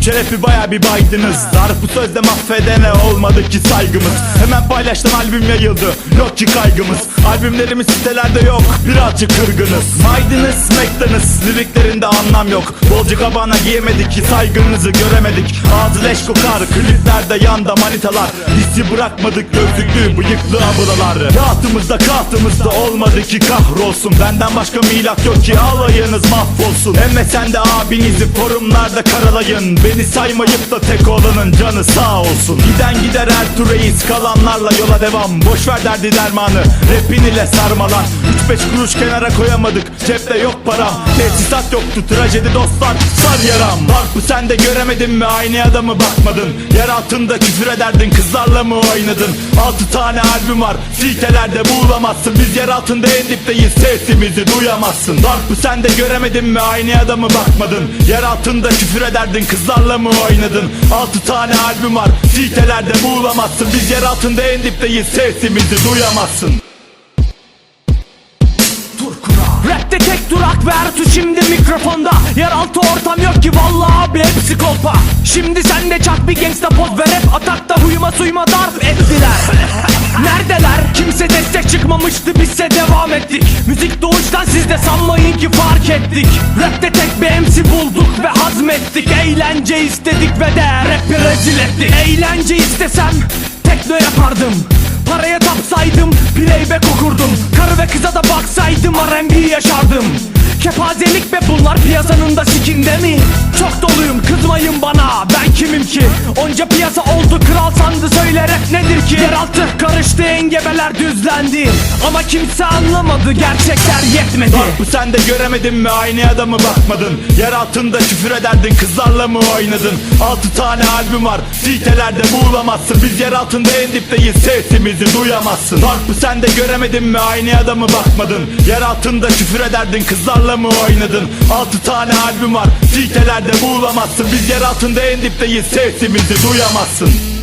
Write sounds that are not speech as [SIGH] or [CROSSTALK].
Şerefi baya bir baydınız. Zarf bu sözde mahvedene olmadı ki saygımız. Hemen paylaştım albüm yayıldı. Yok ki kaygımız. Albümlerimiz sitelerde yok. Birazcık kırgınız. Maydınız McDonald's Liriklerinde anlam yok. Bolcu kabana giyemedik ki saygınızı göremedik. Ağzı leş kokar Kliplerde yanda manitalar. Hissi bırakmadık gözlüklü bıyıklı ablalar. Kağıtımızda kağıtımızda olmadı ki kahrolsun. Benden başka milat yok ki alayınız mahvolsun. Emme sen de abinizi forumlarda karalayın Beni saymayıp da tek olanın canı sağ olsun. Giden gider Ertuğ kalanlarla yola devam. Boş ver derdi dermanı rapin ile sarmalan 3-5 kuruş kenara koyamadık cepte yok para. Tesisat yoktu trajedi dostlar sar yaram. Darpı sen de göremedin mi aynı adamı bakmadın? Yer altında küfür ederdin kızlarla mı oynadın? 6 tane albüm var sitelerde bulamazsın. Biz yer altında en dipteyiz sesimizi duyamazsın. Darpı sen de göremedin mi aynı adamı bakmadın? Yer altında küfür ederdin kızlarla mı oynadın? 6 tane albüm var. Sitelerde bulamazsın. Biz yer altında en dipteyiz. Sesimizi duyamazsın. Rapte tek durak ve Ertuğ şimdi mikrofonda. Yeraltı ortam yok ki vallahi abi hepsi kolpa Şimdi sen de çak bir gangsta poz ve rap. Atakta huyuma suyuma darp ettiler [LAUGHS] çıkmamıştı bizse devam ettik. Müzik doğuştan siz de sanmayın ki fark ettik. Rapte tek bir MC bulduk ve hazmettik. Eğlence istedik ve de rapi rezil ettik. Eğlence istesem tekno yapardım. Paraya tapsaydım playback okurdum. Karı ve kıza da baksaydım R&B yaşardım. Kepazelik be bunlar piyasanın Onca piyasa oldu kral sandı söyle rap nedir ki? Yeraltı karıştı engebeler düzlendi. Ama kimse anlamadı gerçekler yetmedi. Bu sen de göremedin mi? Aynı adamı bakmadın. Yer altında küfür ederdin kızlarla mı oynadın? 6 tane albüm var sitelerde bulamazsın. Biz yer altında en dipteyiz sesimizi duyamazsın. Bak bu sen de göremedin mi? Aynı adamı bakmadın. Yer altında küfür ederdin kızlarla mı oynadın? 6 tane albüm var sitelerde bulamazsın. Biz yer altında en dipteyiz sesimizi duyamazsın